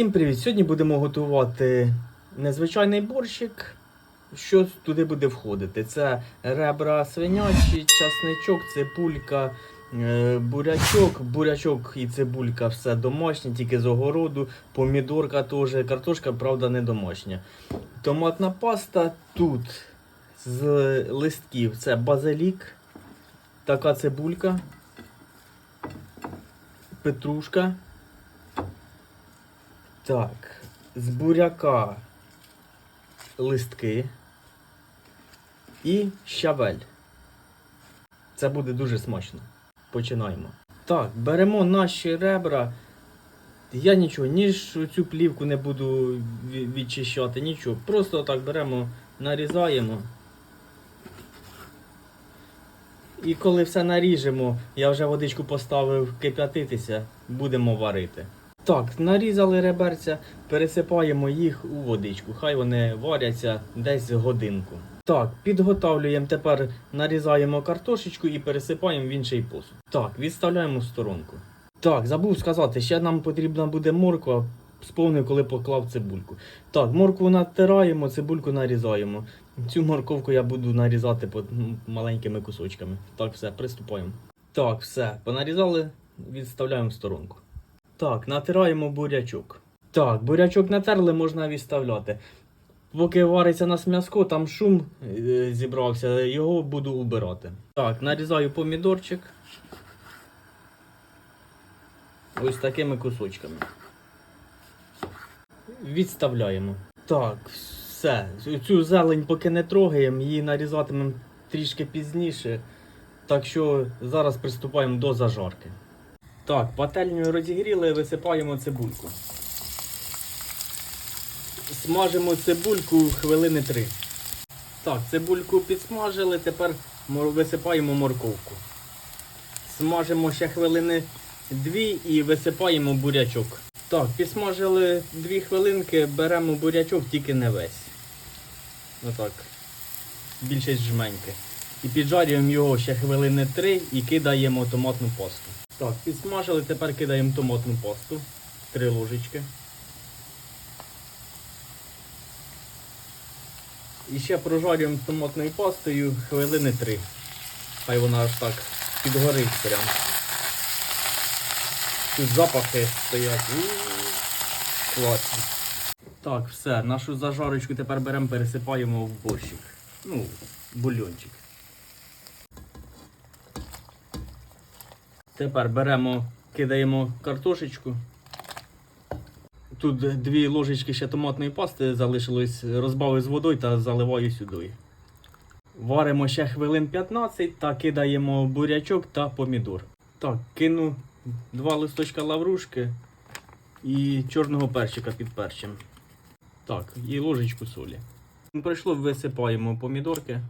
Всім привіт! Сьогодні будемо готувати незвичайний борщик. Що туди буде входити? Це ребра свинячі, часничок, цибулька, е, бурячок. Бурячок і цибулька все домашнє, тільки з огороду, помідорка теж, картошка, правда, не домашня. Томатна паста тут з листків це базилік, така цибулька, петрушка. Так, з буряка листки і щавель. Це буде дуже смачно. Починаємо. Так, беремо наші ребра. Я нічого, ні ж цю плівку не буду відчищати, нічого. Просто так беремо, нарізаємо. І коли все наріжемо, я вже водичку поставив кип'ятитися, будемо варити. Так, нарізали реберця, пересипаємо їх у водичку. Хай вони варяться десь годинку. Так, підготавлюємо тепер, нарізаємо картошечку і пересипаємо в інший посуд. Так, відставляємо в сторонку. Так, забув сказати, ще нам потрібна буде морква. Сповнив, коли поклав цибульку. Так, моркву натираємо, цибульку нарізаємо. Цю морковку я буду нарізати по маленькими кусочками. Так, все, приступаємо. Так, все, понарізали, відставляємо в сторонку. Так, натираємо бурячок. Так, бурячок натерли, можна відставляти. Поки вариться нас м'яско, там шум е, зібрався, його буду убирати. Так, нарізаю помідорчик. Ось такими кусочками. Відставляємо. Так, все. Цю зелень поки не трогаємо, її нарізатимемо трішки пізніше. Так що зараз приступаємо до зажарки. Так, пательню розігріли, висипаємо цибульку. Смажимо цибульку хвилини 3. Так, цибульку підсмажили, тепер висипаємо морковку. Смажимо ще хвилини 2 і висипаємо бурячок. Так, підсмажили 2 хвилинки, беремо бурячок, тільки не весь. Отак. Більшість жменьки. І піджарюємо його ще хвилини 3 і кидаємо томатну пасту. Так, підсмажили, тепер кидаємо томатну пасту. Три ложечки. І ще прожарюємо томатною пастою хвилини 3. Хай вона аж так підгорить прям. Тут запахи стоять. У, Класні. Так, все, нашу зажарочку тепер беремо, пересипаємо в борщик. Ну, бульончик. Тепер беремо, кидаємо картошечку. Тут дві ложечки ще томатної пасти залишилось, розбавив з водою та заливаю сюди. Варимо ще хвилин 15 та кидаємо бурячок та помідор. Так, кину два листочка лаврушки і чорного перчика під перчем. Так, і ложечку солі. Прийшло, висипаємо помідорки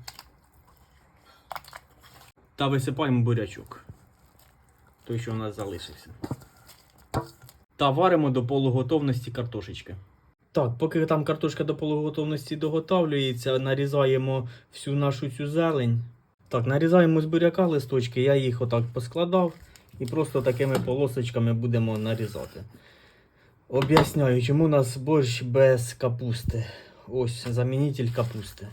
та висипаємо бурячок. Той, що у нас залишився. Та варимо до полуготовності картошечки. Так, поки там картошка до полуготовності доготавлюється, нарізаємо всю нашу цю зелень. Так, нарізаємо з буряка листочки, я їх отак поскладав і просто такими полосочками будемо нарізати. Об'ясняю, чому у нас борщ без капусти. Ось замінитель капусти.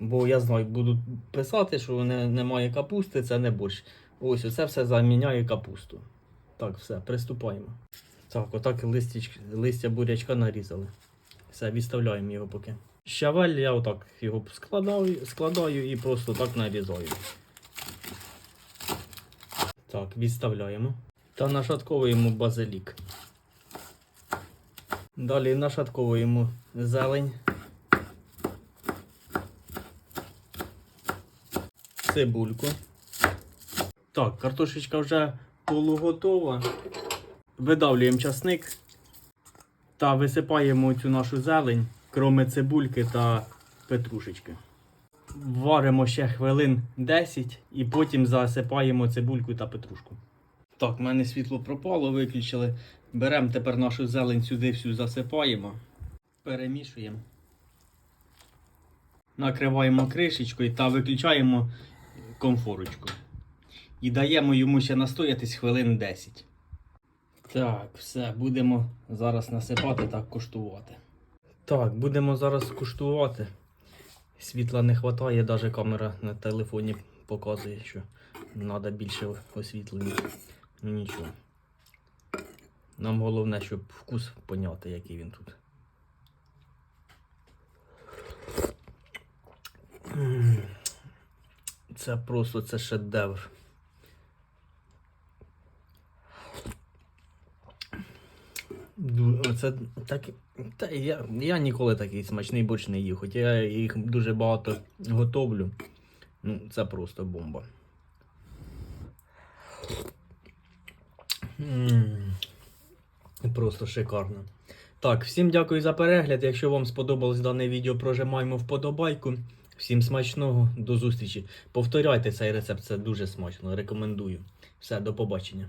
Бо я знаю, будуть писати, що не, немає капусти, це не борщ. Ось оце все заміняє капусту. Так, все, приступаємо. Так, отак листіч, листя бурячка нарізали. Все, відставляємо його поки. Щавель я отак його складаю, складаю і просто так нарізаю. Так, відставляємо. Та нашатковуємо базилік. Далі нашатковуємо зелень. Цибульку. Так, картошечка вже полуготова. Видавлюємо часник та висипаємо цю нашу зелень, кроме цибульки та петрушечки. Варимо ще хвилин 10 і потім засипаємо цибульку та петрушку. Так, в мене світло пропало, виключили. Беремо тепер нашу зелень сюди всю засипаємо, перемішуємо. Накриваємо кришечкою та виключаємо комфорочку. І даємо йому ще настоятись хвилин 10. Так, все, будемо зараз насипати та куштувати. Так, будемо зараз куштувати. Світла не вистачає, навіть камера на телефоні показує, що треба більше освітлення. Ну нічого. Нам головне, щоб вкус поняти, який він тут. М. Це просто це шедевр. Це так. Та я, я ніколи такий смачний борщ не їв, хоча я їх дуже багато готовлю. Ну, це просто бомба. Просто шикарно. Так, всім дякую за перегляд. Якщо вам сподобалось дане відео, прожимаємо вподобайку. Всім смачного, до зустрічі. Повторяйте цей рецепт, це дуже смачно. Рекомендую. Все, до побачення.